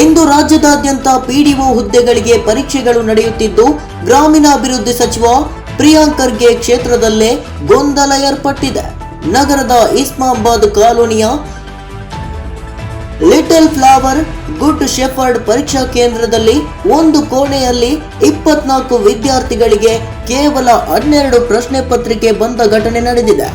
ಇಂದು ರಾಜ್ಯದಾದ್ಯಂತ ಪಿಡಿಒ ಹುದ್ದೆಗಳಿಗೆ ಪರೀಕ್ಷೆಗಳು ನಡೆಯುತ್ತಿದ್ದು, ಗ್ರಾಮೀಣಾಭಿವೃದ್ಧಿ ಸಚಿವ ಪ್ರಿಯಾಂಕ್ ಖರ್ಗೆ ಕ್ಷೇತ್ರದಲ್ಲೇ ಗೊಂದಲ ಏರ್ಪಟ್ಟಿದೆ. ನಗರದ ಇಸ್ಮಾಬಾದ್ ಕಾಲೋನಿಯ ಲಿಟಲ್ ಫ್ಲವರ್ ಗುಡ್ ಶೆಫರ್ಡ್ ಪರೀಕ್ಷಾ ಕೇಂದ್ರದಲ್ಲಿ ಒಂದು ಕೋಣೆಯಲ್ಲಿ ಇಪ್ಪತ್ನಾಲ್ಕು ವಿದ್ಯಾರ್ಥಿಗಳಿಗೆ ಕೇವಲ ಹನ್ನೆರಡು ಪ್ರಶ್ನೆ ಪತ್ರಿಕೆ ಬಂದ ಘಟನೆ ನಡೆದಿದೆ.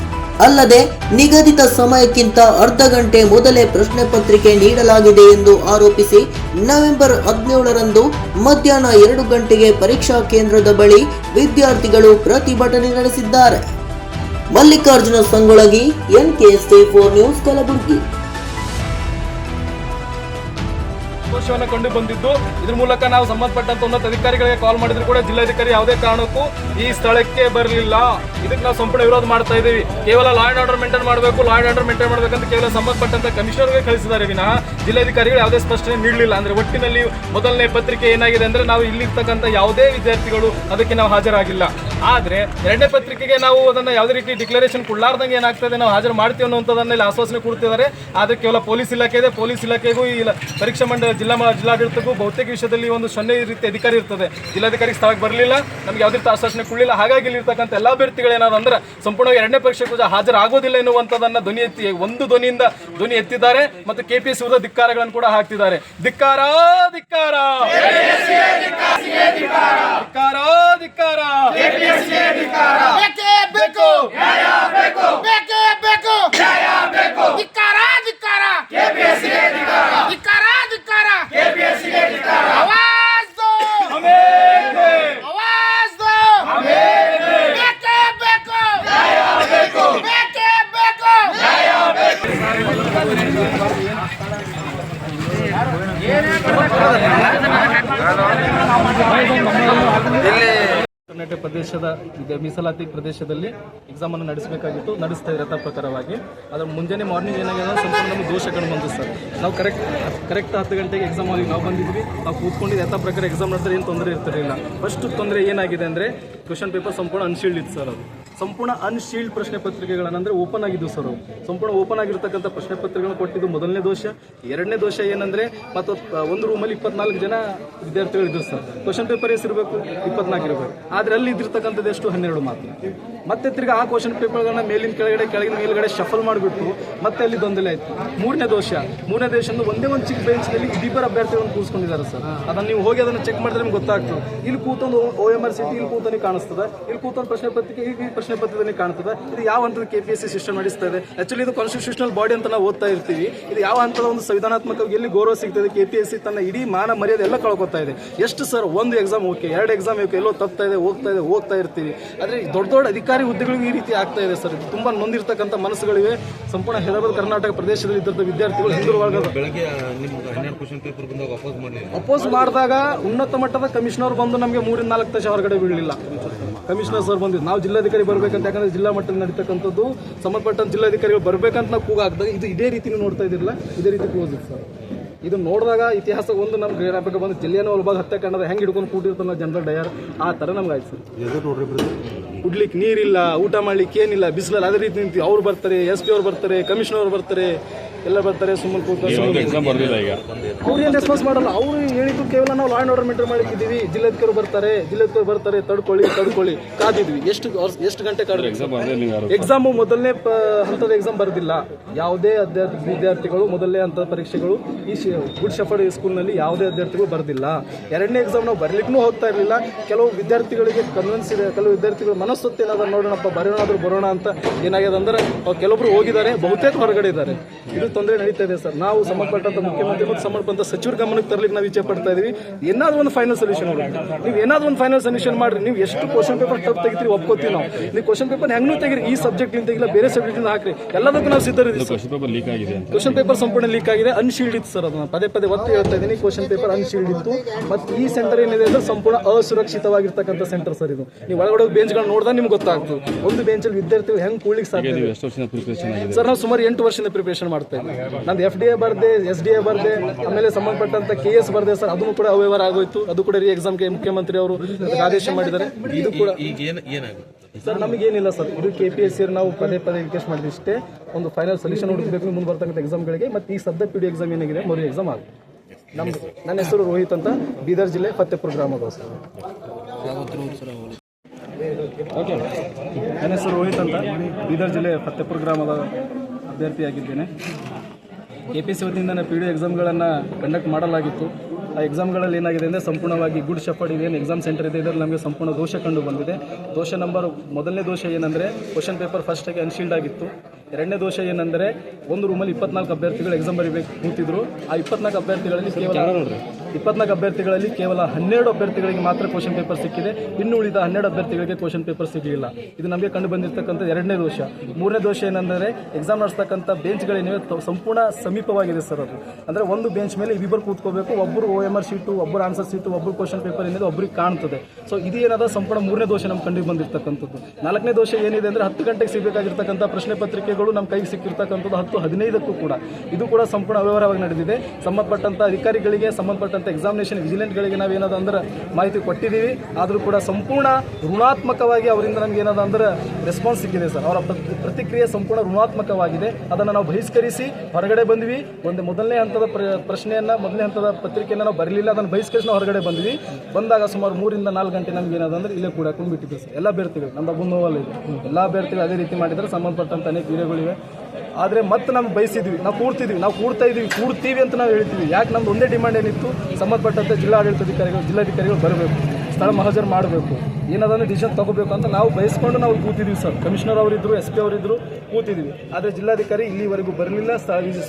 ಅಲ್ಲದೆ ನಿಗದಿತ ಸಮಯಕ್ಕಿಂತ ಅರ್ಧ ಗಂಟೆ ಮೊದಲೇ ಪ್ರಶ್ನೆ ಪತ್ರಿಕೆ ನೀಡಲಾಗಿದೆ ಎಂದು ಆರೋಪಿಸಿ ನವೆಂಬರ್ ಹದಿನೇಳರಂದು ಮಧ್ಯಾಹ್ನ ಎರಡು ಗಂಟೆಗೆ ಪರೀಕ್ಷಾ ಕೇಂದ್ರದ ಬಳಿ ವಿದ್ಯಾರ್ಥಿಗಳು ಪ್ರತಿಭಟನೆ ನಡೆಸಿದ್ದಾರೆ. Mallikarjuna Sangolagi, N K four news Kalaburagi. ದೋಷವನ್ನು ಕಂಡು ಬಂದಿದ್ದು. ಇದ್ರ ಮೂಲಕ ನಾವು ಸಂಬಂಧಪಟ್ಟಂತ ಉನ್ನತ ಅಧಿಕಾರಿಗಳಿಗೆ ಕಾಲ್ ಮಾಡಿದ್ರು ಕೂಡ ಜಿಲ್ಲಾಧಿಕಾರಿ ಯಾವುದೇ ಕಾರಣಕ್ಕೂ ಈ ಸ್ಥಳಕ್ಕೆ ಬರಲಿಲ್ಲ. ಇದಕ್ಕೆ ನಾವು ಸಂಪೂರ್ಣ ವಿರೋಧ ಮಾಡ್ತಾ ಇದ್ದೀವಿ. ಕೇವಲ ಲಾ ಆರ್ಡರ್ ಮೇಂಟೈನ್ ಮಾಡಬೇಕು ಲಾ ಅಂಡ್ ಆರ್ಡರ್ ಮೇಂಟೈನ್ ಮಾಡಬೇಕಂತ ಕೇವಲ ಸಂಬಂಧಪಟ್ಟಂತ ಕಮಿಷನರ್ಗೆ ಕಳಿಸಿದ್ದಾರೆ ವಿನಃ ಜಿಲ್ಲಾಧಿಕಾರಿಗಳು ಯಾವುದೇ ಸ್ಪಷ್ಟನೆ ನೀಡಲಿಲ್ಲ. ಅಂದ್ರೆ ಒಟ್ಟಿನಲ್ಲಿ ಮೊದಲನೇ ಪತ್ರಿಕೆ ಏನಾಗಿದೆ ಅಂದ್ರೆ ನಾವು ಇಲ್ಲಿರ್ತಕ್ಕಂಥ ಯಾವುದೇ ವಿದ್ಯಾರ್ಥಿಗಳು ಅದಕ್ಕೆ ನಾವು ಹಾಜರಾಗಿಲ್ಲ. ಆದ್ರೆ ಎರಡನೇ ಪತ್ರಿಕೆಗೆ ನಾವು ಅದನ್ನ ಯಾವುದೇ ರೀತಿ ಡಿಕ್ಲರೇಷನ್ ಕೊಡ್ಲಾರ್ದಂಗೆ ಏನಾಗ್ತದೆ, ನಾವು ಹಾಜರು ಮಾಡ್ತೀವಿ ಅನ್ನುವಂಥದ್ದನ್ನ ಇಲ್ಲಿ ಆಶ್ವಾಸನೆ ಕೊಡ್ತಿದ್ದಾರೆ. ಆದ್ರೆ ಕೇವಲ ಪೊಲೀಸ್ ಇಲಾಖೆ ಇದೆ. ಪೊಲೀಸ್ ಇಲಾಖೆಗೂ ಈ ಲ- ಪರೀಕ್ಷಾ ಮಂಡಳ, ಜಿಲ್ಲಾ ಜಿಲ್ಲಾಡಳಿತಕ್ಕೂ ಬಹುತೇಕ ವಿಷಯದಲ್ಲಿ ಒಂದು ಸೊನ್ನೆ ರೀತಿ ಅಧಿಕಾರಿ ಇರ್ತದೆ. ಜಿಲ್ಲಾಧಿಕಾರಿ ಸ್ಥಳಕ್ಕೆ ಬರಲಿಲ್ಲ. ನಮ್ಗೆ ಯಾವುದೇ ರೀತಿ ಆಶ್ವಾಸನೆ ಕೊಡಲಿಲ್ಲ. ಹಾಗಾಗಿ ಇಲ್ಲಿರ್ತಕ್ಕಂಥ ಎಲ್ಲ ಏನಾದ್ರು ಅಂದ್ರೆ ಸಂಪೂರ್ಣವಾಗಿ ಎರಡನೇ ಪರೀಕ್ಷೆ ಕೂಡ ಹಾಜರಾಗೋದಿಲ್ಲ ಎನ್ನುವಂಥದ್ದನ್ನು ಧ್ವನಿ ಎತ್ತಿ, ಒಂದು ಧ್ವನಿಯಿಂದ ಧ್ವನಿ ಎತ್ತಿದ್ದಾರೆ ಮತ್ತು ಕೆಪಿಎಸ್ಸಿ ವಿರುದ್ಧ ಧಿಕ್ಕಾರಗಳನ್ನು ಕೂಡ ಹಾಕ್ತಿದ್ದಾರೆ ಧಿಕ್ಕಾರ ಧಿಕ್ಕಾರ! ಧಿಕ್ಕಾರ ಧಿಕ್ಕಾರ! ಬೇಕೇ ಬೇಕು ಬೇಕೇ ಬೇಕು ಪ್ರದೇಶದ ಮೀಸಲಾತಿ ಪ್ರದೇಶದಲ್ಲಿ ಎಕ್ಸಾಮ್ ಅನ್ನು ನಡೆಸಬೇಕಾಗಿತ್ತು. ನಡೆಸ್ತಾ ಇದ್ರೆ ಪ್ರಕಾರವಾಗಿ. ಅದರ ಮುಂಜಾನೆ ಮಾರ್ನಿಂಗ್ ಏನಾಗಿದೆ ಸ್ವಲ್ಪ ನಮಗೆ ದೋಷಗಳು ಬಂದು ಸರ್. ನಾವು ಕರೆಕ್ಟ್ ಕರೆಕ್ಟ್ ಹತ್ತು ಗಂಟೆಗೆ ಎಕ್ಸಾಮ್ ಆಗಿ ನಾವು ಬಂದಿದ್ವಿ. ನಾವು ಕೂತ್ಕೊಂಡಿದ್ದು ಯಥಾ ಪ್ರಕಾರ ಎಕ್ಸಾಮ್ ನಡೆಸಿದ್ರೆ ಏನು ತೊಂದರೆ ಇರ್ತಿರಲಿಲ್ಲ. ಫಸ್ಟ್ ತೊಂದರೆ ಏನಾಗಿದೆ ಅಂದರೆ ಕ್ವಶನ್ ಪೇಪರ್ ಸಂಪೂರ್ಣ ಅನ್ಶೀಲ್ಡ್ ಇತ್ತು ಸರ್ ಅದು. ಸಂಪೂರ್ಣ ಅನ್ಶೀಲ್ಡ್ ಪ್ರಶ್ನೆ ಪತ್ರಿಕೆಗಳನ್ನು ಅಂದರೆ ಓಪನ್ ಆಗಿದ್ದು ಸರ್ ಅವು ಸಂಪೂರ್ಣ ಓಪನ್ ಆಗಿರ್ತಕ್ಕಂಥ ಪ್ರಶ್ನೆ ಪತ್ರಿಕೆಗಳನ್ನು ಕೊಟ್ಟಿದ್ದು ಮೊದಲನೇ ದೋಷ. ಎರಡನೇ ದೋಷ ಏನಂದರೆ ಮತ್ತು ಒಂದು ರೂಮಲ್ಲಿ ಇಪ್ಪತ್ನಾಲ್ಕು ಜನ ವಿದ್ಯಾರ್ಥಿಗಳು ಇದ್ರು ಸರ್ ಕ್ವಶನ್ ಪೇಪರ್ ಎಷ್ಟಿರಬೇಕು ಇಪ್ಪತ್ನಾಲ್ಕು ಇರಬೇಕು. ಆದರೆ ಅಲ್ಲಿ ಇದ್ದಿರ್ತಕ್ಕಂಥದ್ದು ಎಷ್ಟು? ಹನ್ನೆರಡು ಮಾತ್ರ. ಮತ್ತೆ ತಿರ್ಗಿ ಆ ಕ್ವಶನ್ ಪೇಪರ್ಗಳನ್ನ ಮೇಲಿನ ಕೆಳಗಡೆ, ಕೆಳಗಿನ ಮೇಲ್ಗಡೆ ಶಫಲ್ ಮಾಡಿಬಿಟ್ಟು ಮತ್ತೆ ಅಲ್ಲಿ ಗೊಂದಲ ಆಯಿತು. ಮೂರನೇ ದೋಷ. ಮೂರನೇ ಅಂದ್ರೆ ಒಂದೇ ಒಂದು ಚಿಕ್ಕ ಬೆಂಚ್ನಲ್ಲಿ ಇಬ್ಬರು ಅಭ್ಯರ್ಥಿಗಳನ್ನು ಕೂರಿಸ್ಕೊಂಡಿದ್ದಾರೆ ಸರ್ ಅದನ್ನು ನೀವು ಹೋಗಿ ಅದನ್ನು ಚೆಕ್ ಮಾಡಿದ್ರೆ ನಿಮ್ಗೆ ಗೊತ್ತಾಗ್ತದೆ. ಇಲ್ಲಿ ಕೂತೊಂದು ಓ ಎಂ ಆರ್ ಸಿಟಿ ಇಲ್ಲಿ ಕೂತನಿಗೆ ಕಾಣಿಸ್ತದೆ. ಇಲ್ಲಿ ಕೂತೊಂದು ಪ್ರಶ್ನೆ ಪತ್ರಿಕೆ, ಈ ಈ ಪ್ರಶ್ನೆ ಪತ್ರಿಕೆ ಕಾಣ್ತದೆ. ಇದು ಯಾವ ಹಂತದ K P S C system ನಡೆಸ್ತಾ ಇದೆ ಆಕ್ಚುಲಿ ಇದು ಕಾನ್ಸ್ಟಿಟ್ಯೂಷನಲ್ ಬಾಡಿ ಅಂತ ನಾವು ಓದ್ತಾ ಇರ್ತೀವಿ. ಇದು ಯಾವ ಹಂತದ ಒಂದು ಸಂವಿಧಾನಾತ್ಮಕವಾಗಿ ಎಲ್ಲಿ ಗೌರವ ಸಿಗ್ತದೆ? ಕೆ ಪಿ ಎಸ್ ಸಿ ತನ್ನ ಇಡೀ ಮಾನ ಮರ್ಯಾದೆ ಎಲ್ಲ ಕಳ್ಕೊತಾ ಇದೆ. ಎಷ್ಟು ಸರ್? ಒಂದು ಎಕ್ಸಾಮ್ ಓಕೆ ಎರಡು ಎಕ್ಸಾಮ್ ಓಕೆ ಎಲ್ಲೋ ತಪ್ತಾ ಇದೆ ಹೋಗ್ತಾ ಇದೆ ಹೋಗ್ತಾ ಇರ್ತೀವಿ. ಆದರೆ ದೊಡ್ಡ ದೊಡ್ಡ ಅಧಿಕಾರಿ ಹುದ್ದೆಗಳಿಗೆ ಈ ರೀತಿ ಆಗ್ತಾ ಇದೆ ಸರ್. ತುಂಬ ತುಂಬಾ ನೊಂದಿರ್ತಕ್ಕಂಥ ಮನಸ್ಸುಗಳಿವೆ. ಸಂಪೂರ್ಣ ಹೈದರಾಬಾದ್ ಕರ್ನಾಟಕ ಪ್ರದೇಶದಲ್ಲಿ ಇದ್ದಂಥ ವಿದ್ಯಾರ್ಥಿಗಳು ಅಪೋಸ್ ಮಾಡಿದಾಗ ಉನ್ನತ ಮಟ್ಟದ ಕಮಿಷನರ್ ಬಂದು ನಮಗೆ ಮೂರಿಂದ ನಾಲ್ಕು ತಾಸು ಹೊರಗಡೆ ಬೀಳಲಿಲ್ಲ. ಕಮಿಷನರ್ ಸರ್ ಬಂದಿದ್ದು ನಾವು ಜಿಲ್ಲಾಧಿಕಾರಿ ಬರಬೇಕಂತ ಯಾಕಂದ್ರೆ ಜಿಲ್ಲಾ ಮಟ್ಟದಲ್ಲಿ ನಡೀತಕ್ಕಂಥದ್ದು ಸಂಬಂಧಪಟ್ಟಂತ ಜಿಲ್ಲಾಧಿಕಾರಿಗಳು ಬರಬೇಕಂತ ನಾವು ಕೂಗಾಗ್ದಾಗ ಇದು ಇದೇ ರೀತಿ ನೀವು ನೋಡ್ತಾ ಇದ್ದಿರಲ್ಲ ಇದೇ ರೀತಿ ಕ್ಲೋಸ್ ಇತ್ತು ಸರ್. ಇದು ನೋಡಿದಾಗ ಇತಿಹಾಸ ಒಂದು ನಮ್ಮ ಜ್ಞಾಪಕ ಬಂದು ಜಿಲ್ಲೆಯನ್ನು ಒಳಭಾಗ ಹತ್ಯಾಕಾಂಡದ ಹೆಂಗೆ ಹಿಡ್ಕೊಂಡು ಕೂಟಿರ್ತಾನೆ ಜನರಲ್ ಡಯರ್? ಆ ಥರ ನಮ್ಗೆ ಆಯ್ತು ಸರ್. ಎದುರು ನೋಡ್ರಿ ಬ್ರದರ್ ಕುಡ್ಲಿಕ್ಕೆ ನೀರಿಲ್ಲ ಊಟ ಮಾಡ್ಲಿಕ್ಕೆ ಏನಿಲ್ಲ ಬಿಸಿಲಲ್ಲಿ ಅದೇ ರೀತಿ ನಿಂತು ಅವ್ರು ಬರ್ತಾರೆ ಎಸ್ ಪಿ ಅವ್ರು ಬರ್ತಾರೆ ಕಮಿಷನರ್ ಅವ್ರು ಬರ್ತಾರೆ. ಎಲ್ಲ ಬರ್ತಾರೆ ಸುಮ್ಮನೆ ಕೂತ್ಕೊಂಡು ಎಕ್ಸಾಮ್ ಬರ್ದಿಲ್ಲ ಈಗ. ಅವ್ರು ಏನು ರೆಸ್ಪಾನ್ಸ್ ಮಾಡಲ್ಲ ಅವರು ಹೇಳಿದ್ದು ಕೇವಲ ನಾವು ಲಾ ಅಂಡ್ ಆರ್ಡರ್ ಮೇಂಟೈನ್ ಮಾಡಿದ್ದೀವಿ ಜಿಲ್ಲಾಧಿಕಾರಿ ಬರ್ತಾರೆ ಜಿಲ್ಲಾಧಿಕಾರಿ ಬರ್ತಾರೆ ತಡ್ಕೊಳ್ಳಿ ತಡ್ಕೊಳ್ಳಿ ಕಾದಿದ್ವಿ. ಎಷ್ಟು ಎಷ್ಟು ಗಂಟೆ ಕಾಡಿದ್ವಿ ಎಕ್ಸಾಮ್ ಮೊದಲನೇ ಹಂತದ ಎಕ್ಸಾಮ್ ಬರೆದಿಲ್ಲ. ಯಾವುದೇ ಅಭ್ಯರ್ಥಿ ವಿದ್ಯಾರ್ಥಿಗಳು ಮೊದಲನೇ ಹಂತದ ಪರೀಕ್ಷೆಗಳು ಈ ಶಿ- ಗುಡ್ ಶಫರ್ಡ್ ಸ್ಕೂಲ್ನಲ್ಲಿ ಯಾವುದೇ ಅಭ್ಯರ್ಥಿಗಳು ಬರೆದಿಲ್ಲ. ಎರಡನೇ ಎಕ್ಸಾಮ್ ನಾವು ಬರಲಿಕ್ಕೂ ಹೋಗ್ತಾ ಇರಲಿಲ್ಲ. ಕೆಲವು ವಿದ್ಯಾರ್ಥಿಗಳಿಗೆ ಕನ್ವಿನ್ಸ್ ಇದೆ ಕೆಲವು ವಿದ್ಯಾರ್ಥಿಗಳು ಮನಸ್ಸೊತ್ತು ಏನಾದರೂ ನೋಡೋಣಪ್ಪ ಬರೋಣಾದ್ರೂ ಬರೋಣ ಅಂತ ಏನಾಗಿದೆ ಅಂದ್ರೆ ಅವ್ರು ಕೆಲವೊಬ್ರು ಹೋಗಿದ್ದಾರೆ ಬಹುತೇಕ ಹೊರಗಡೆ ಇದ್ದಾರೆ. ಇದು ತೊಂದರೆ ನಡೀತಾ ಇದೆ ಸರ್. ನಾವು ಸಂಬಂಧಪಟ್ಟಂತ ಮುಖ್ಯಮಂತ್ರಿ ಮತ್ತು ಸಂಬಂಧಪಟ್ಟ ಸಚಿವರ ಗಮನಕ್ಕೆ ತರಲಿಕ್ಕೆ ನಾವು ಇಚ್ಛೆ ಪಡ್ತಾ ಇದೀವಿ. ಏನಾದ್ರು ಒಂದು ಫೈನಲ್ ಸೊಲ್ಯೂಷನ್ ನೀವು ಏನಾದ್ರು ಒಂದು ಫೈನಲ್ ಸೊಲ್ಯೂಷನ್ ಮಾಡ್ರಿ. ನೀವು ಎಷ್ಟು ಕ್ವಶನ್ ಪೇಪರ್ ಟಫ್ ತೆಗಿತೀರಿ ಒಪ್ಕೋತೀವಿ ನಾವು. ನೀವು ಕ್ವಶನ್ ಪೇಪರ್ ಹೆಂಗೂ ತೆಗಿರಿ? ಈ ಸಬ್ಜೆಕ್ಟ್ ತೆಗಿಲ್ಲ ಬೇರೆ ಸಬ್ಜೆಕ್ಟ್ ಹಾಕ್ರಿ. ಎಲ್ಲದಕ್ಕೂ ನಾವು ಸಿದ್ಧರಿದ್ದೀವಿ ಕ್ವಶನ್ ಪೇಪರ್ ಲೀಕ್ ಆಗಿದೆ ಅಂತ. ಕ್ವಶನ್ ಪೇಪರ್ ಸಂಪೂರ್ಣ ಲೀಕ್ ಆಗಿದೆ. ಅನ್ಶೀಲ್ಡ್ ಇತ್ತು ಸರ್ ಅದನ್ನ ಪದೇ ಪದೇ ಒತ್ತಿ ಹೇಳ್ತಾ ಇದ್ದೀನಿ ಕ್ವಶನ್ ಪೇಪರ್ ಅನ್ಶೀಲ್ಡ್ ಇತ್ತು. ಮತ್ತು ಈ ಸೆಂಟರ್ ಏನಿದೆ ಅಂದ್ರೆ ಸಂಪೂರ್ಣ ಅಸುರಕ್ಷಿತವಾಗಿರ್ತಕ್ಕಂಥ ಸೆಂಟರ್ ಸರ್ ಇದು. ನೀವು ಒಳಗಡೆ ಬೆಂಚ್ಗಳು ನೋಡಿದಾಗ ನಿಮ್ಗೆ ಗೊತ್ತಾಗ್ತದೆ. ಒಂದು ಬೆಂಚಲ್ಲಿ ವಿದ್ಯಾರ್ಥಿಗಳು ಹೆಂಗೆ ಕೂಡ್ಲಿಕ್ಕೆ ಸಾಧ್ಯ ಇದೆ. ಸರ್ ನಾವು ಸುಮಾರು ಎಂಟು ವರ್ಷದಿಂದ ಪ್ರಿಪರೇಷನ್ ಮಾಡ್ತಾ ಇದ್ದೀವಿ. ನಂದು ಎಫ್ ಡಿ ಎ ಬರ್ದೆ ಎಸ್ ಡಿ ಎ ಬರ್ದೆ ಆಮೇಲೆ ಸಂಬಂಧಪಟ್ಟಂತ ಕೆ ಎಸ್ ಬರ್ದೆ ಸರ್ ಅದನ್ನು ಕೂಡ ಅವ್ಯವಹಾರ ಆಗೋಯ್ತು. ಅದು ಕೂಡ ರೀ ಎಕ್ಸಾಮ್ಗೆ ಮುಖ್ಯಮಂತ್ರಿ ಅವರು ಆದೇಶ ಮಾಡಿದ್ದಾರೆ. ಇದು ಕೂಡ ಈಗ ಏನು ಏನಾಗುತ್ತೆ? ಸರ್ ನಮಗೇನಿಲ್ಲ ಸರ್. ಇದು ಕೆ ಪಿ ಎಸ್ ಸಿ ನಾವು ಪದೇ ಪದೇ ರಿಕ್ವೆಸ್ಟ್ ಮಾಡಿದ್ವಿ ಇಷ್ಟೇ. ಒಂದು ಫೈನಲ್ ಸೊಲ್ಯೂಷನ್ ಹುಡುಕಬೇಕು ಮುಂದೆ ಬರ್ತಕ್ಕಂಥ ಎಕ್ಸಾಮ್ಗಳಿಗೆ ಮತ್ತು ಈ ಸದ್ಯ ಪಿ ಡಿ ಎಕ್ಸಾಮ್ ಏನಾಗಿದೆ? ಮೊದಲು ಎಕ್ಸಾಮ್ ಆಗುತ್ತೆ ನಮ್ಮ ನನ್ನ ಹೆಸರು ರೋಹಿತ್ ಅಂತ. ಬೀದರ್ ಜಿಲ್ಲೆ ಫತೇಪುರ ಗ್ರಾಮದ ಸರ್. ಓಕೆ. ನನ್ನ ಹೆಸರು ರೋಹಿತ್ ಅಂತ. ಬೀದರ್ ಜಿಲ್ಲೆ ಫತೇಪುರ ಗ್ರಾಮದ ಅಭ್ಯರ್ಥಿಯಾಗಿದ್ದೇನೆ. ಎ ಪಿ ಸಿ ವತಿಯಿಂದ ಪಿ ಡಿ ಎಕ್ಸಾಮ್ಗಳನ್ನು ಕಂಡಕ್ಟ್ ಮಾಡಲಾಗಿತ್ತು. ಆ ಎಕ್ಸಾಮ್ಗಳಲ್ಲಿ ಏನಾಗಿದೆ ಅಂದರೆ ಸಂಪೂರ್ಣವಾಗಿ ಗುಡ್ ಶಫರ್ಡ್ ಏನು ಎಕ್ಸಾಮ್ ಸೆಂಟರ್ ಇದೆ ಇದರಲ್ಲಿ ನಮಗೆ ಸಂಪೂರ್ಣ ದೋಷ ಕಂಡು ಬಂದಿದೆ. ದೋಷ ನಂಬರ್ ಮೊದಲನೇ ದೋಷ ಏನಂದರೆ ಕ್ವಶನ್ ಪೇಪರ್ ಫಸ್ಟಾಗಿ ಅನ್ಶೀಲ್ಡ್ ಆಗಿತ್ತು. ಎರಡನೇ ದೋಷ ಏನಂದರೆ ಒಂದು ರೂಮಲ್ಲಿ ಇಪ್ಪತ್ನಾಲ್ಕು ಅಭ್ಯರ್ಥಿಗಳು ಎಕ್ಸಾಮ್ ಬರೀಬೇಕು ಕೂತಿದ್ರು. ಆ ಇಪ್ಪತ್ನಾಲ್ಕು ಅಭ್ಯರ್ಥಿಗಳಲ್ಲಿ ಕೇವಲ ಇಪ್ಪತ್ನಾಲ್ಕು ಅಭ್ಯರ್ಥಿಗಳಲ್ಲಿ ಕೇವಲ ಹನ್ನೆರಡು ಅಭ್ಯರ್ಥಿಗಳಿಗೆ ಮಾತ್ರ ಕ್ವಶನ್ ಪೇಪರ್ ಸಿಕ್ಕಿದೆ. ಇನ್ನು ಉಳಿದ ಹನ್ನೆರಡು ಅಭ್ಯರ್ಥಿಗಳಿಗೆ ಕ್ವಶನ್ ಪೇಪರ್ ಸಿಗಲಿಲ್ಲ. ಇದು ನಮಗೆ ಕಂಡು ಬಂದಿರತಕ್ಕಂಥ ಎರಡನೇ ದೋಷ. ಮೂರನೇ ದೋಷ ಏನಂದರೆ ಎಕ್ಸಾಮ್ ನಡೆಸ್ತಕ್ಕಂಥ ಬೆಂಚ್ಗಳೇನಿವೆ ಸಂಪೂರ್ಣ ಸಮೀಪವಾಗಿದೆ ಸರ್ ಅದು. ಅಂದರೆ ಒಂದು ಬೆಂಚ್ ಮೇಲೆ ಇಬ್ಬರು ಕೂತ್ಕೋಬೇಕು ಒಬ್ಬರು ಓ ಎಂ ಆರ್ ಶೀಟು ಒಬ್ಬರು ಆನ್ಸರ್ ಶೀಟು ಒಬ್ಬರು ಕ್ವಶನ್ ಪೇಪರ್ ಏನಿದೆ ಒಬ್ಬರಿಗೆ ಕಾಣ್ತದೆ. ಸೊ ಇದು ಏನಾದ ಸಂಪೂರ್ಣ ಮೂರನೇ ದೋಷ ನಮ್ಮ ಕಂಡು ಬಂದಿರತಕ್ಕಂಥದ್ದು. ನಾಲ್ಕನೇ ದೋಷ ಏನಿದೆ ಅಂದರೆ ಹತ್ತು ಗಂಟೆಗೆ ಸಿಗಬೇಕಾಗಿರ್ತಕ್ಕಂಥ ಪ್ರಶ್ನೆ ಪತ್ರಿಕೆಗಳು ನಮ್ಮ ಕೈಗೆ ಸಿಕ್ಕಿರ್ತಕ್ಕಂಥದ್ದು ಹತ್ತು ಹದಿನೈದಕ್ಕೂ ಕೂಡ. ಇದು ಕೂಡ ಸಂಪೂರ್ಣ ಅವ್ಯವಹಾರವಾಗಿ ನಡೆದಿದೆ. ಸಂಬಂಧಪಟ್ಟಂಥ ಅಧಿಕಾರಿಗಳಿಗೆ ಸಂಬಂಧಪಟ್ಟಂಥ ಎಕ್ಸಾಮಿನೇಷನ್ ವಿಜಿಲೆಂಟ್ಗಳಿಗೆ ನಾವು ಏನದ ಅಂದ್ರೆ ಮಾಹಿತಿ ಕೊಟ್ಟಿದ್ದೀವಿ. ಆದರೂ ಕೂಡ ಸಂಪೂರ್ಣ ಋಣಾತ್ಮಕವಾಗಿ ಅವರಿಂದ ನಮ್ಗೆ ಏನದ ಅಂದ್ರೆ ರೆಸ್ಪಾನ್ಸ್ ಸಿಕ್ಕಿದೆ ಸರ್. ಅವರ ಪ್ರತಿ- ಪ್ರತಿಕ್ರಿಯೆ ಸಂಪೂರ್ಣ ಋಣಾತ್ಮಕವಾಗಿದೆ. ಅದನ್ನು ನಾವು ಬಹಿಷ್ಕರಿಸಿ ಹೊರಗಡೆ ಬಂದ್ವಿ. ಒಂದು ಮೊದಲನೇ ಹಂತದ ಪ್ರಶ್ನೆಯನ್ನು, ಮೊದಲನೇ ಹಂತದ ಪತ್ರಿಕೆಯನ್ನು ನಾವು ಬರಲಿಲ್ಲ, ಅದನ್ನು ಬಹಿಷ್ಕರಿಸಿ ನಾವು ಹೊರಗಡೆ ಬಂದ್ವಿ. ಬಂದಾಗ ಸುಮಾರು ಮೂರಿಂದ ನಾಲ್ಕು ಗಂಟೆ ನಮ್ಗೆ ಏನದ ಅಂದ್ರೆ ಇಲ್ಲೇ ಕೂಡ ಕುಂಬಿಟ್ಟಿದ್ದೆ ಸರ್. ಎಲ್ಲ ಅಭ್ಯರ್ಥಿಗಳು, ನಮ್ಮ ನೋವಲ್ಲ ಇದೆ. ಎಲ್ಲ ಅಭ್ಯರ್ಥಿಗಳು ಅದೇ ರೀತಿ ಮಾಡಿದರೆ ಸಂಬಂಧಪಟ್ಟಂತ ಅನೇಕ ವಿಡಿಯೋಗಳಿವೆ ಆದರೆ ಮತ್ತೆ ನಾವು ಬಯಸಿದ್ವಿ. ನಾವು ಕೂಡ್ತಿದ್ವಿ ನಾವು ಕೂಡ್ತಾ ಇದ್ವಿ ಕೂಡ್ತೀವಿ ಅಂತ ನಾವು ಹೇಳ್ತೀವಿ. ಯಾಕೆ? ನಮ್ದು ಒಂದೇ ಡಿಮ್ಯಾಂಡ್ ಏನಿತ್ತು? ಸಂಬಂಧಪಟ್ಟಂತೆ ಜಿಲ್ಲಾಡಳಿತಾಧಿಕಾರಿಗಳು, ಜಿಲ್ಲಾಧಿಕಾರಿಗಳು ಬರಬೇಕು. ಸ್ಥಳ ಮಹಾಜರು ಮಾಡಬೇಕು. ಏನಾದ್ರೆ ಡಿಸಿಷನ್ ತಗೋಬೇಕು ಅಂತ ನಾವು ಬಯಸ್ಕೊಂಡು ನಾವು ಕೂತಿದ್ದೀವಿ ಸರ್. ಕಮಿಷನರ್ ಅವರಿದ್ದರು ಎಸ್ ಪಿ ಅವರಿದ್ದರು ಕೂತಿದ್ದೀವಿ ಆದರೆ ಜಿಲ್ಲಾಧಿಕಾರಿ ಇಲ್ಲಿವರೆಗೂ ಬರಲಿಲ್ಲ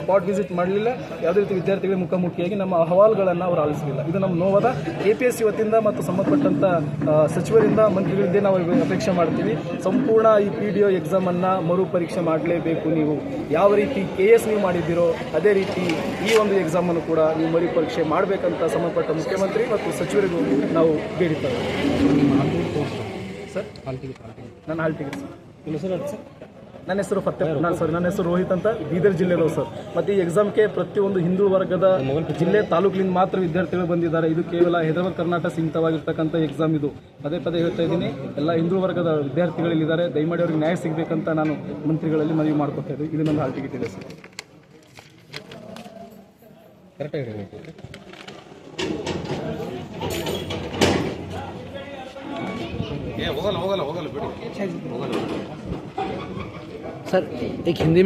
ಸ್ಪಾಟ್ ವಿಸಿಟ್ ಮಾಡಲಿಲ್ಲ. ಯಾವುದೇ ರೀತಿ ವಿದ್ಯಾರ್ಥಿಗಳಿಗೆ ಮುಖಾಮುಖಿಯಾಗಿ ನಮ್ಮ ಅಹವಾಲುಗಳನ್ನು ಅವರು ಆಲಿಸಲಿಲ್ಲ. ಇದು ನಮ್ಮ ನೋವಾದ. ಎ ಪಿ ಎಸ್ ಸಿ ವತಿಯಿಂದ ಮತ್ತು ಸಂಬಂಧಪಟ್ಟಂಥ ಸಚಿವರಿಂದ, ಮಂತ್ರಿಗಳಿಂದ ನಾವು ಅಪೇಕ್ಷೆ ಮಾಡ್ತೀವಿ. ಸಂಪೂರ್ಣ ಈ ಪಿ ಡಿ ಒ ಎಕ್ಸಾಮನ್ನು ಮರು ಪರೀಕ್ಷೆ ಮಾಡಲೇಬೇಕು ನೀವು. ಯಾವ ರೀತಿ ಕೆ ಎಸ್ ನೀವು ಮಾಡಿದ್ದೀರೋ, ಅದೇ ರೀತಿ ಈ ಒಂದು ಎಕ್ಸಾಮನ್ನು ಕೂಡ ನೀವು ಮರು ಪರೀಕ್ಷೆ ಮಾಡಬೇಕಂತ ಸಂಬಂಧಪಟ್ಟ ಮುಖ್ಯಮಂತ್ರಿ ಮತ್ತು ಸಚಿವರಿಗೂ ನಾವು ಬೇಡಿದ್ದೇವೆ. ಸರ್? ನನ್ನ ಹಾಲ್ ಟಿಕೆಟ್ ಸರ್? ನನ್ನ ಹೆಸರು ಫತ್ತೆ ನಾನು ಸರ್ ನನ್ನ ಹೆಸರು ರೋಹಿತ್ ಅಂತ ಬೀದರ್ ಜಿಲ್ಲೆದವರು ಸರ್. ಮತ್ತು ಈ ಎಕ್ಸಾಮ್ಗೆ ಪ್ರತಿಯೊಂದು ಹಿಂದೂ ವರ್ಗದ ಜಿಲ್ಲೆ ತಾಲೂಕಿನಿಂದ ಮಾತ್ರ ವಿದ್ಯಾರ್ಥಿಗಳು ಬಂದಿದ್ದಾರೆ. ಇದು ಕೇವಲ ಹೈದರಾಬಾದ್ ಕರ್ನಾಟಕ ಸೀಮಿತವಾಗಿರ್ತಕ್ಕಂಥ ಎಕ್ಸಾಮ್ ಇದು. ಪದೇ ಪದೇ ಹೇಳ್ತಾ ಇದ್ದೀನಿ ಎಲ್ಲ ಹಿಂದೂ ವರ್ಗದ ವಿದ್ಯಾರ್ಥಿಗಳಿದ್ದಾರೆ ದಯಮಾಡಿ ಅವ್ರಿಗೆ ನ್ಯಾಯ ಸಿಗಬೇಕಂತ ನಾನು ಮಂತ್ರಿಗಳಲ್ಲಿ ಮನವಿ ಮಾಡ್ಕೊತಾ ಇದ್ದೀನಿ ಇದು ನನ್ನ ಹಾಲ್ ಟಿಕೆಟ್ ಇದೆ ಸರ್ ಕರೆಕ್ಟಾಗಿ ಹೇಳಿ ಏ ಹೋಗಲ್ಲ ಹೋಗಲ್ಲ ಹೋಗಲ್ಲ ಬಿಡಿ. ಸರ್. ಈಗ ಹಿಂದಿ